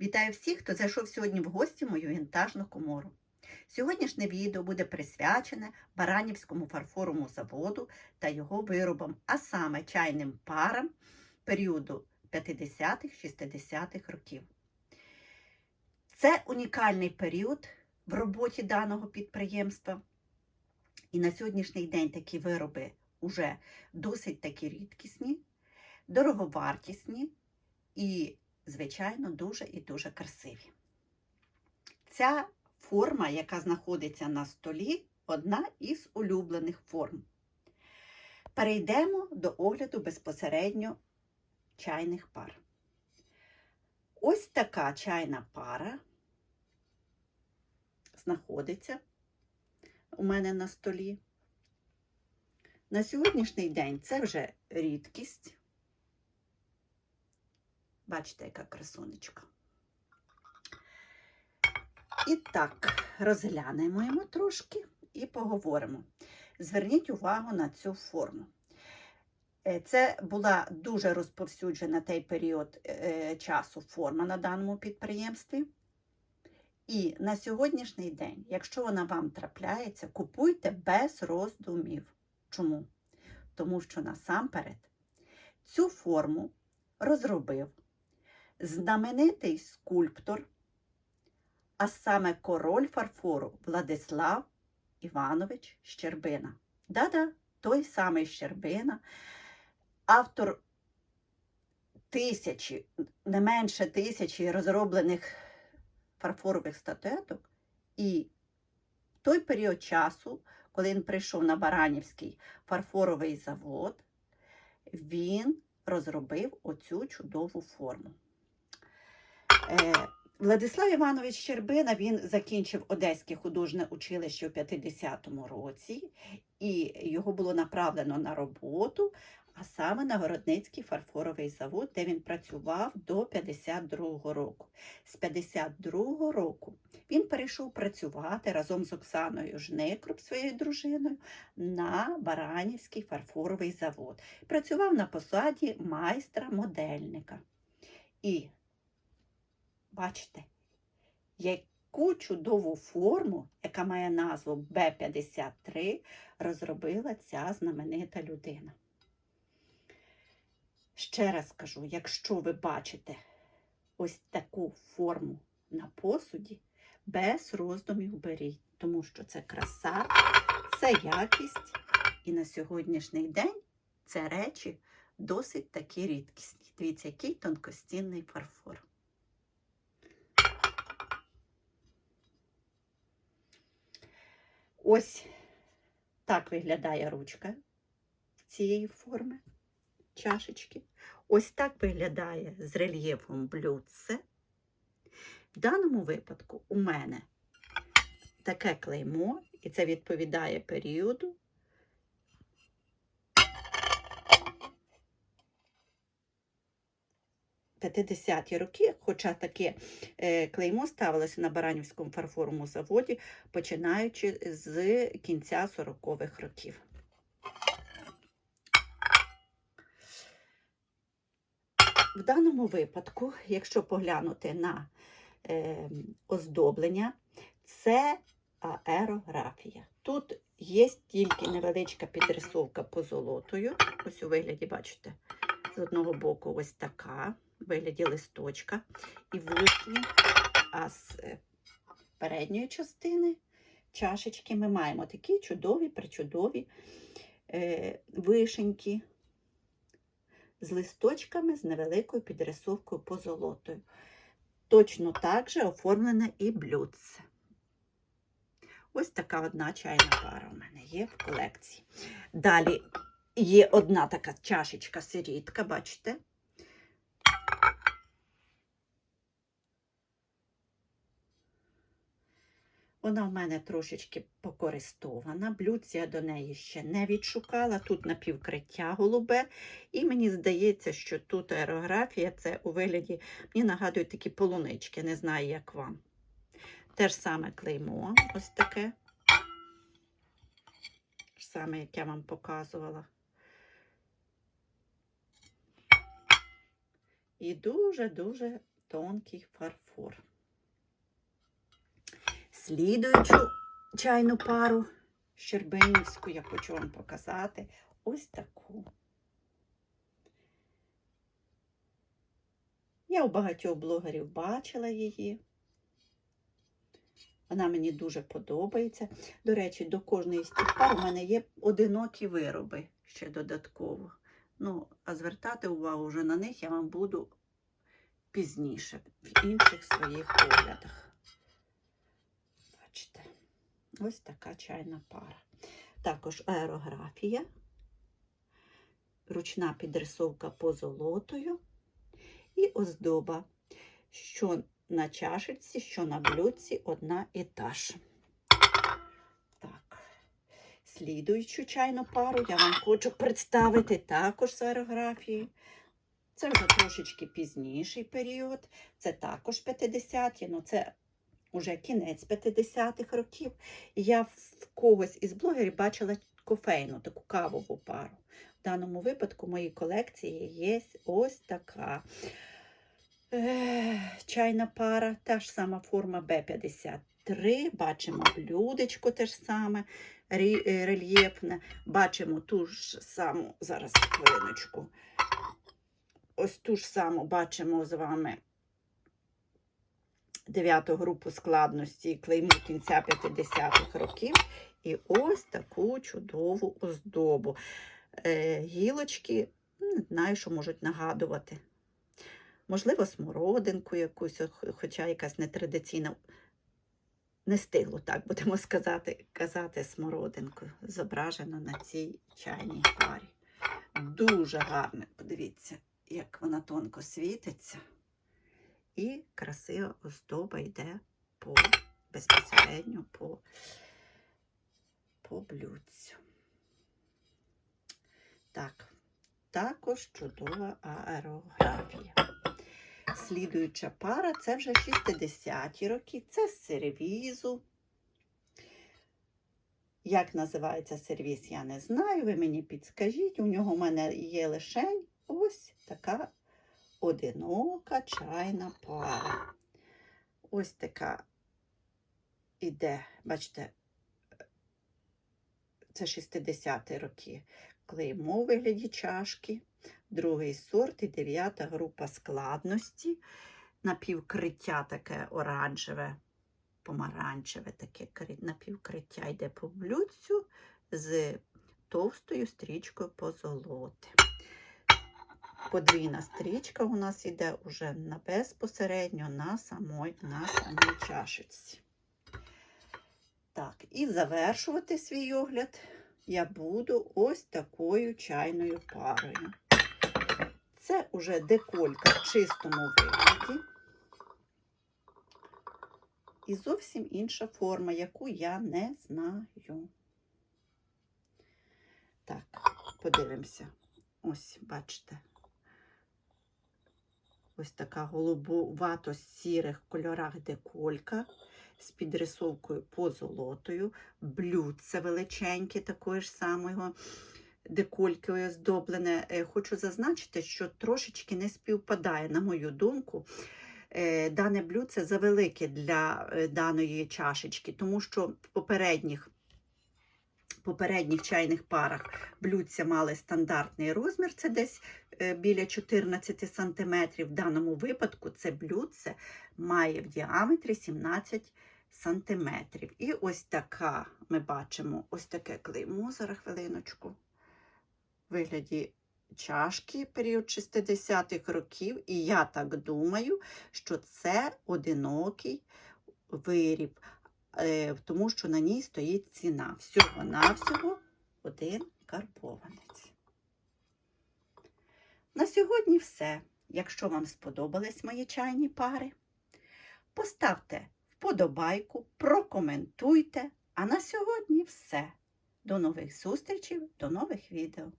Вітаю всіх, хто зайшов сьогодні в гості в мою вінтажну комору. Сьогоднішнє відео буде присвячене Баранівському фарфоровому заводу та його виробам, а саме чайним парам періоду 50-60-х років. Це унікальний період в роботі даного підприємства. І на сьогоднішній день такі вироби вже досить такі рідкісні, дороговартісні і звичайно, дуже і дуже красиві. Ця форма, яка знаходиться на столі, одна із улюблених форм. Перейдемо до огляду безпосередньо чайних пар. Ось така чайна пара знаходиться у мене на столі. На сьогоднішній день це вже рідкість. Бачите, яка красунечка. І так, розглянемо його трошки і поговоримо. Зверніть увагу на цю форму. Е, Це була дуже розповсюджена той період е, часу форма на даному підприємстві. І на сьогоднішній день, якщо вона вам трапляється, купуйте без роздумів. Чому? Тому що насамперед цю форму розробив знаменитий скульптор, а саме король фарфору Владислав Іванович Щербина. Да-да, той самий Щербина, автор тисячі, не менше тисячі розроблених фарфорових статуеток. І в той період часу, коли він прийшов на Баранівський фарфоровий завод, він розробив оцю чудову форму. Е, Владислав Іванович Щербина він закінчив Одеське художнє училище у 50-му році, і його було направлено на роботу, а саме на Городницький фарфоровий завод, де він працював до 52-го року. З 52-го року він перейшов працювати разом з Оксаною Жникруп, своєю дружиною, на Баранівський фарфоровий завод. Працював на посаді майстра-модельника. І Бачите, яку чудову форму, яка має назву Б-53, розробила ця знаменита людина. Ще раз кажу, якщо ви бачите ось таку форму на посуді, без роздумів беріть, тому що це краса, це якість, і на сьогоднішній день це речі досить такі рідкісні. Дивіться, який тонкостінний фарфор. Ось так виглядає ручка цієї форми чашечки. Ось так виглядає з рельєфом блюдце. В даному випадку у мене таке клеймо, і це відповідає періоду. Ті роки, хоча таке е, клеймо ставилося на Баранівському фарфоровому заводі, починаючи з кінця 40-х років. В даному випадку, якщо поглянути на е, оздоблення, це аерографія. Тут є тільки невеличка підрисовка позолотою. Ось у вигляді, бачите, з одного боку ось така, в вигляді листочка, і вишні, а з е, передньої частини чашечки ми маємо такі чудові, причудові е, вишеньки з листочками, з невеликою підрисовкою позолотою. Точно так же оформлене і блюдце. Ось така одна чайна пара у мене є в колекції. Далі є одна така чашечка сирітка, бачите? Вона в мене трошечки покористована. Блюдці я до неї ще не відшукала. Тут напівкриття голубе. І мені здається, що тут аерографія це у вигляді, мені нагадують такі полунички, не знаю, як вам. Те ж саме клеймо, ось таке. Саме, як я вам показувала. І дуже-дуже тонкий фарфор. Слідуючу чайну пару щербинівську я хочу вам показати ось таку. Я у багатьох блогерів бачила її. Вона мені дуже подобається. До речі, до кожної з цих пар у мене є одинокі вироби ще додатково. Ну, а звертати увагу вже на них я вам буду пізніше, в інших своїх поглядах. Бачите, ось така чайна пара. Також аерографія, ручна підрисовка позолотою і оздоба, що на чашечці, що на блюдці одна і та ж. Слідуючу чайну пару я вам хочу представити також з. Це вже трошечки пізніший період. Це також 50-ті, ну це вже кінець 50-х років. І я в когось із блогерів бачила кофейну, таку кавову пару. В даному випадку в моїй колекції є ось така е, чайна пара, та ж сама форма Б53. Бачимо блюдечко те ж саме, е, рельєфне. Бачимо ту ж саму, зараз хвилиночку. Ось ту ж саму бачимо з вами дев'яту групу складності клейму кінця 50-х років. І ось таку чудову оздобу. Е, гілочки, ну, не знаю, що можуть нагадувати. Можливо, смородинку якусь, хоча якась нетрадиційна. Не стигло, так будемо сказати, казати смородинку, зображено на цій чайній парі. Дуже гарне, подивіться, як вона тонко світиться. І красива оздоба йде по безпосередньо по, по блюдцю. Так, також чудова аерографія. Слідуюча пара це вже 60-ті роки, це з сервізу. Як називається сервіз, я не знаю. Ви мені підскажіть. У нього в мене є лишень ось така одинока чайна пара. Ось така іде, бачите, це 60-ті роки. Клеймо вигляді чашки, другий сорт і дев'ята група складності. Напівкриття таке оранжеве, помаранчеве, таке напівкриття йде по блюдцю з товстою стрічкою позолоти. Подвійна стрічка у нас йде уже на безпосередньо на самой, на самій чашечці. Так, і завершувати свій огляд я буду ось такою чайною парою. Це уже деколька в чистому вигляді. І зовсім інша форма, яку я не знаю. Так, подивимося. Ось, бачите. Ось така голубувато сірих кольорах деколька з підрисовкою позолотою, блюдце величеньке, такої ж самої деколькою оздоблене. Е, Хочу зазначити, що трошечки не співпадає, на мою думку. е, Дане блюдце завелике для е, даної чашечки, тому що в попередніх попередніх чайних парах блюдця мали стандартний розмір, це десь біля 14 см. В даному випадку це блюдце має в діаметрі 17 см. І ось така ми бачимо ось таке клеймо, зараз хвилиночку, вигляді чашки період 60-х років. І я так думаю, що це одинокий виріб е, тому що на ній стоїть ціна. Всього-навсього один карбованець. На сьогодні все. Якщо вам сподобались мої чайні пари, поставте вподобайку, прокоментуйте. А на сьогодні все. До нових зустрічей, до нових відео.